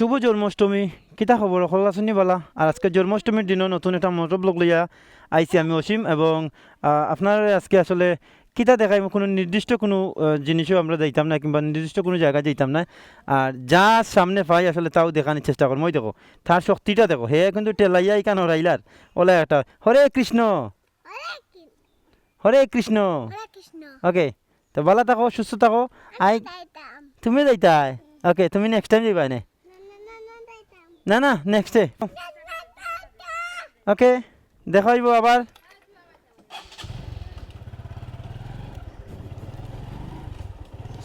শুভ জন্মাষ্টমী। কিতা খবর হল শুনি বলা। আর আজকে জন্মাষ্টমীর দিনও নতুন একটা মতব্লগ লইয়া আইছি আমি অসীম এবং আপনার আজকে আসলে কিতা দেখাই কোনো নির্দিষ্ট কোনো জিনিসও আমরা যাইতাম না কিংবা নির্দিষ্ট কোনো জায়গা যাইতাম না আর যা সামনে পাই আসলে তাও দেখানোর চেষ্টা করো। মই দেখো তার শক্তিটা দেখো। হে কিন্তু টেলাইয়া ইকান হরাইলার ওলা একটা হরে কৃষ্ণ! হরে কৃষ্ণ! ওকে তো ভালো থাকো সুস্থ থাকো। আই তুমি যাইতাই? ওকে তুমি নেক্সট টাইম যাইবা নে না না নেক্সট ডে ওকে দেখা হইব আবার।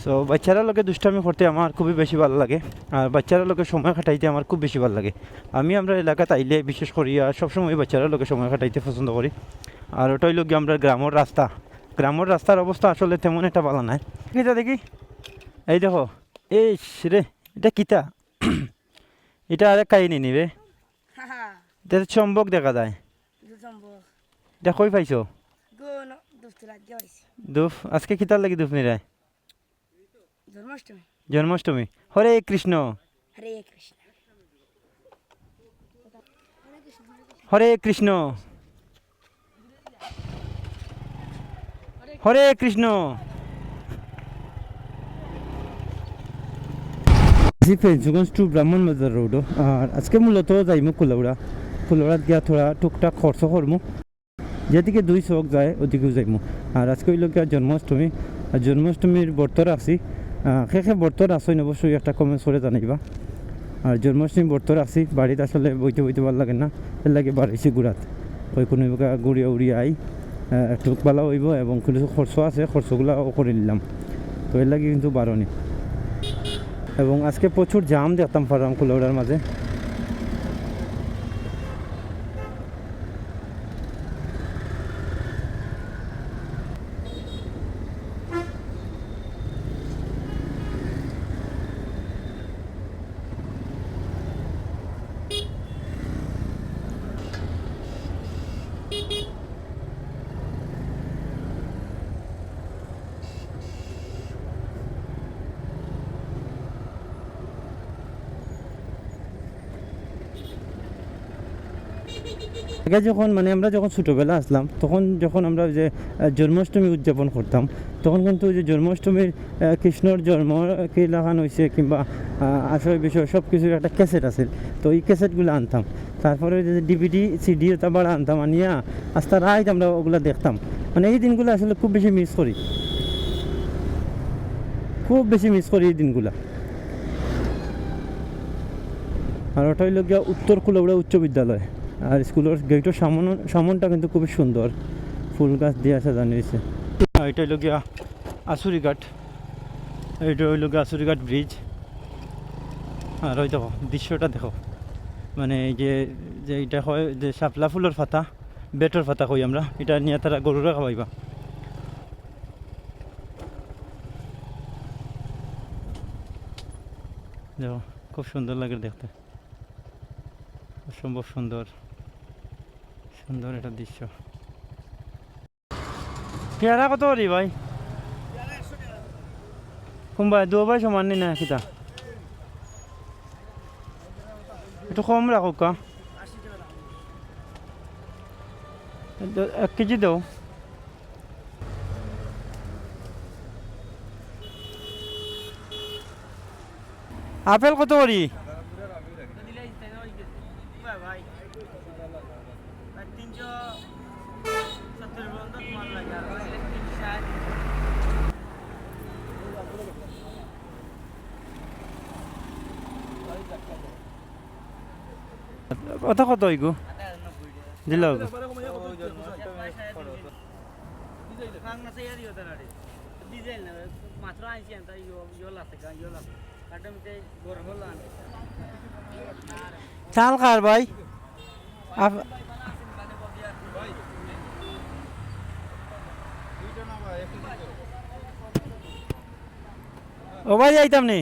সো বাচ্চারা লোকে দুষ্টামি করতে আমার খুবই বেশি ভালো লাগে। আর বাচ্চারা লোকে সময় কাটাইতে আমার খুব বেশি ভালো লাগে। আমি আমরা এলাকাতে আইলে, বিশেষ করি, আর সবসময় বাচ্চারা লোকে সময় কাটাইতে পছন্দ করি। আর ওটাই লোক আমরা গ্রামের রাস্তা। গ্রামের রাস্তার অবস্থা আসলে তেমন একটা ভালো নাই। কিতা দেখি। এই দেখো। এই রে, এটা কিতা? এটা আরেক কাহিনী নিবে এটা চম্বক দেখা যায়। এটা কই পাইছো? দুফ আজকে কিতার লাগি দুফ নিরায় জন্মাষ্টমী। জন্মাষ্টমী। হরে কৃষ্ণ। হরে কৃষ্ণ। হরে কৃষ্ণ। হরে কৃষ্ণ। জি ফেন্সগঞ্জ টু ব্রাহ্মণ বাজার রোড আর আজকে মূলত যাইমু কুলাউড়া কুলাউড়াত গিয়া থোড়া টুকটাক খরচ করমু যেদিকে দুই চক যায় ওদিকেও যাইমু আর আজকে হইল গিয়া জন্মাষ্টমী আর জন্মাষ্টমীর ব্রত রাখছি সে সে ব্রত রাখছই অবশ্যই একটা কমেন্টস করে জানাইবা আর জন্মাষ্টমী ব্রত রাখছি বাড়িতে আসলে বইতে বইতে ভালো লাগে না এর লাগে বাড়াইছি গুড়াত ওই কোনো গুড়িয়া উড়িয়া আই ভালো হইব এবং কিছু খরচ আছে খরচগুলাও করে নিলাম তো এর লাগে কিন্তু বারণি এবং আজকে প্রচুর জাম দেখতাম ফার্ম কুলাউড়ার মাঝে। আগে যখন মানে আমরা যখন ছোটোবেলা আসলাম, তখন যখন আমরা যে জন্মাষ্টমী উদযাপন করতাম, তখন কিন্তু যে জন্মাষ্টমীর কৃষ্ণর জন্ম, কি লাগানো হয়েছে, কিংবা আসল বিষয় সব কিছুর একটা ক্যাসেট আছে। তো এই ক্যাসেটগুলো আনতাম। তারপরে যে ডিভিডি, সিডি তারপরে আনতাম, আনিয়া আস্তে রাইত আমরা ওগুলো দেখতাম। মানে এই দিনগুলো আসলে খুব বেশি মিস করি। খুব বেশি মিস করি এই দিনগুলা। আর ওটা হইল গিয়া উত্তর কুলাউড়া উচ্চ বিদ্যালয়। আর স্কুলের গেটের সামন, সামনটা কিন্তু খুবই সুন্দর। ফুল গাছ দিয়ে আসা জানিয়েছে এটা হইল গিয়া আসুরিঘাট এইটা হইল গিয়া আসুরিঘাট ব্রিজ আর ওই দেখো, দৃশ্যটা দেখো। মানে এই যে যে এটা হয় যে শাপলা ফুলের ফাতা, বেটর ফাতা কই আমরা, এটা নিয়ে তারা গরুরা খাওয়াইবা। দেখো, খুব সুন্দর লাগে দেখতে। অসম্ভব সুন্দর। সুন্দর একটা দৃশ্য। পেয়ারা কত করি ভাই? কোনবাই দু ভাই সমান নি না কিতা? একটু কম রাখো কা এক কেজি দাও। আপেল কত করি? ভাই তিনশো সত্তর পর্যন্ত তোমার লাগে আর তিনশো ষাট। কথা কত হইগো দিল ডিজেল না মাত্র আনছি আছে আছে চাল খার ভাই? ও ভাই যাইতাম নি?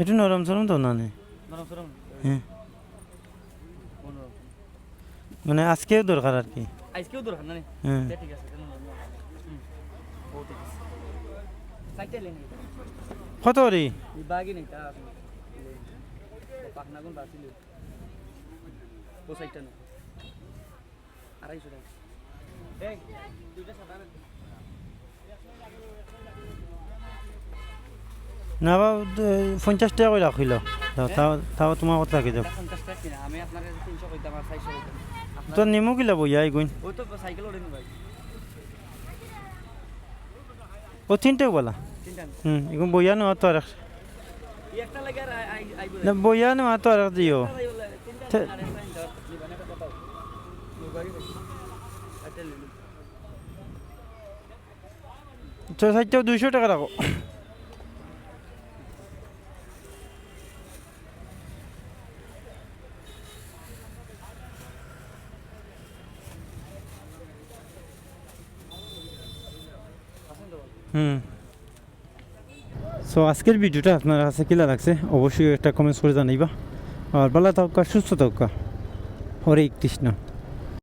একটু নরম সরম তো না নে। হ্যাঁ। মানে আজকেও দরকার আর কি। আজকেও দরকার না হ্যাঁ। ঠিক আছে কত রে বাগি নেই তা আছে পাকনা বাছিল। ও সাইডটা না আড়াইশো টাকা। এই দুইটা সাদা না। বা পঞ্চাশ টাকা করে রাখিল তাও তাও তোমার কথা থাকি যাও। তোর নিমু কিলা বইয়া এগুন ওই তো সাইকেল ওঠেন ভাই ও তিনটেও বলা। হুম এখন বইয়া নেওয়া তো আর না বইয়া নেওয়া তো আর দিও তো সাইডটাও দুইশো টাকা রাখো আসেন তো হুম। সো আজকের ভিডিওটা আপনার কাছে কিলা লাগছে, অবশ্যই একটা কমেন্টস করে জানাইবা। আর ভালো থাকা সুস্থ থাকা হরে কৃষ্ণ।